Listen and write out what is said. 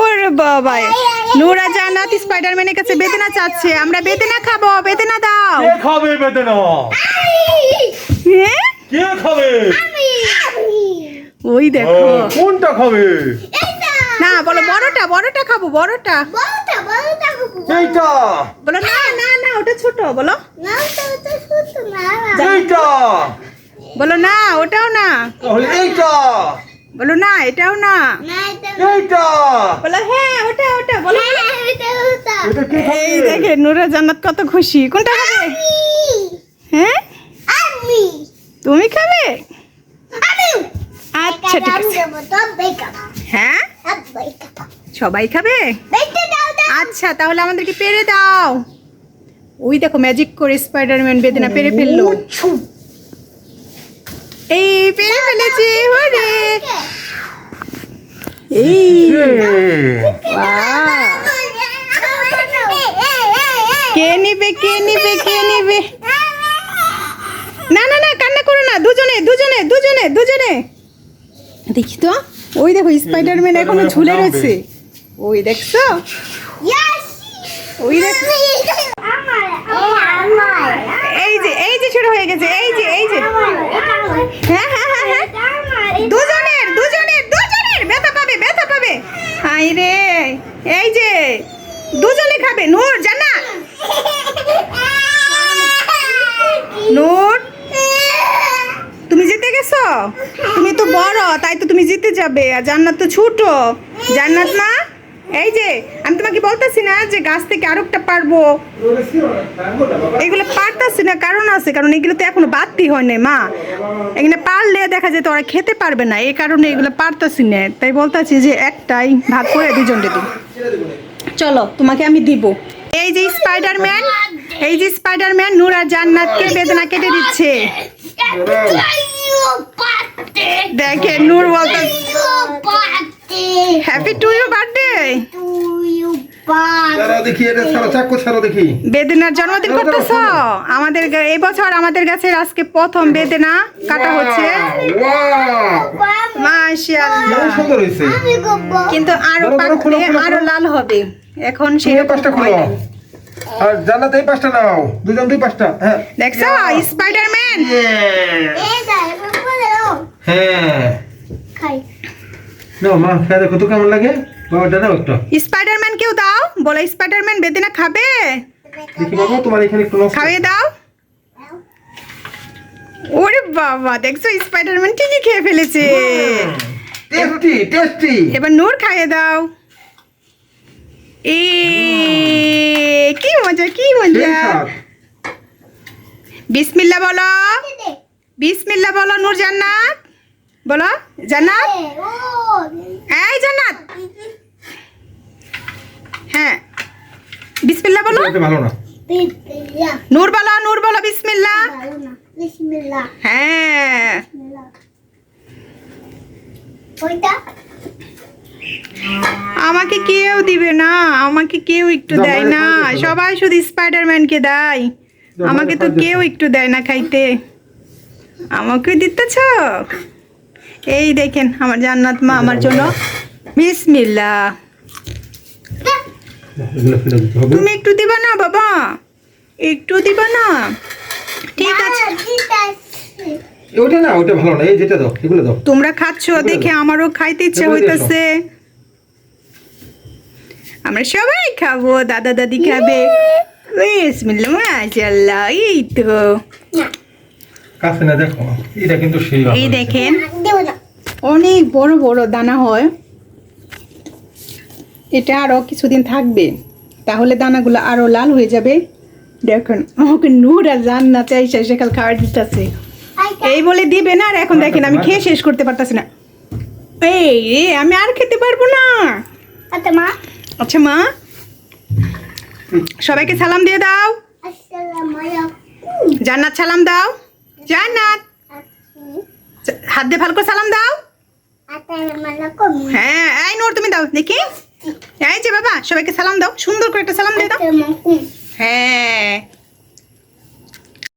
ওরে বাবা নুরা জান্নাত স্পাইডারম্যানের কাছে বেদনা চাচ্ছে। আমরা বেদনা খাব বেদনা দাও। কে খাবে বেদনা? কে খাবে? ওই দেখো। কোনটা খাবে? না বলো বড়টা বড়টা খাব বড়টা। এইটা বলো না না না ওটা ছোট বলো। এইটা বলো না ওটাও না। তাহলে এইটা। বলো না এটাও না এইটা বলো হ্যাঁ ওটা ওটা বলো এটা কে খাবে এই দেখে নুরা জান্নাত কত খুশি কোনটা খাবে হ্যাঁ তুমি খাবে আচ্ছা ঠিক আছে হ্যাঁ সবাই খাবে আচ্ছা তাহলে আমাদেরকে পেরে দাও ওই দেখো ম্যাজিক করে স্পাইডারম্যান বেদনা পেরে ফেলল এই পেরে ফেলেছি বাহ। কে নিবে কে নিবে কে নিবে? না না না কান্না করো না দুজনে দুজনে দুজনে দুজনে। দেখি তো ওই দেখো স্পাইডারম্যান এখনও ঝুলে রয়েছে। ওই দেখছ? ওই দেখো এই যে এই যে শুরু হয়ে গেছে এই যে এই যে। হ্যাঁ হ্যাঁ এই যে, দুজনে খাবে। নূর জানা নূর, তুমি জিতে গেছো? তুমি তো বড়, তাই তো তুমি জিতে যাবে। আর জান্নাত তো ছোট। জান্নাত না এই যে আমি তোমাকে বলতেছি না যে গাছ থেকে আরেকটা পারব। এগুলো পারতাছি না কারণ আছে কারণ এগুলো তো এখনও বাড়তি হয় না মা। এখানে পারলে দেখা যেত ওরা খেতে পারবে না এই কারণে এগুলো পারতাছি না। তাই বলতাছি যে একটাই ভাগ করে দুজনকে দিই। চলো তোমাকে আমি দিব। এই যে স্পাইডারম্যান এই যে স্পাইডারম্যান নূর আর জান্নাতকে বেদনা কেটে দিচ্ছে। দেখে নূর বলতে হ্যাপি টু ইউ বার্থডে বেদনার জন্মদিন করতেছ? আমাদের এই বছর আমাদের কাছে আজকে প্রথম বেদনা কাটা হচ্ছে। কিন্তু আরও পাকলে আরও লাল হবে। এখন সেরকম পাঁচটা খোলো। আর জান্নাত এই পাঁচটা নাও। দুজন দুই পাঁচটা হ্যাঁ। দেখছ? স্পাইডারম্যান হ্যাঁ। নাও মা খেয়ে দেখো তো কেমন লাগে? বাবাটা নাও একটা। স্পাইডারম্যান কেউ দাও। বলো স্পাইডারম্যান বেদনা খাবে? দেখি বাবা তোমার এখানে একটু খাইয়ে দাও। ওরে বাবা দেখছ স্পাইডারম্যান ঠিকই খেয়ে ফেলেছে। টেস্টি টেস্টি এবার নূর খাইয়ে দাও। এ কি মজা কি মজা। বিসমিল্লাহ বলো। বিসমিল্লাহ বলো নূর জান্নাত। বলো জান্নাত? এই জান্নাত। হ্যাঁ। বিসমিল্লাহ বলো। ভালো না। নূর বলো নূর বলো বিসমিল্লাহ। হ্যাঁ। আমাকে কেউ দিবে না আমাকে কেউ একটু দেয় না। খাইতে সবাই শুধু স্পাইডারম্যানকে দেয়। আমাকে আমাকে তো কেউ একটু দেয় না খাইতে। আমাকে দিতেছ? এই দেখেন আমার জান্নাত মা আমার জন্য। হবে তুমি একটু দিবা না বাবা? একটু দিবা না? ঠিক আছে। ওটা না ওটা ভালো না এই যেটা দাও এগুলো দাও। তোমরা খাচ্ছ দেখে আমারও খাইতে ইচ্ছে হইতেছে। আমরা সবাই খাব দাদা দাদি খাবে। বিসমিল্লাহ মাশাআল্লাহ এই তো। কাছে না দেখো এটা কিন্তু সেই এই দেখেন অনেক বড় বড় দানা হয়। এটা আরও কিছুদিন থাকবে তাহলে দানাগুলো আরও লাল হয়ে যাবে। দেখেন আমাকে নূর আর জান্নাতে এসে সেকাল খাওয়ার দিতেছে। এই বলে দিবে না আর এখন দেখেন আমি খেয়ে শেষ করতে পারতাছি না। এই এই, আমি আর খেতে পারব না। আচ্ছা মা। সবাইকে সালাম দিয়ে দাও। জান্নাত সালাম দাও। জান্নাত। হাত দিয়ে ভালো করে সালাম দাও। হ্যাঁ এই নোর তুমি দাও দেখি। এই যে বাবা সবাইকে সালাম দাও সুন্দর করে একটা সালাম দিয়ে দাও। হ্যাঁ।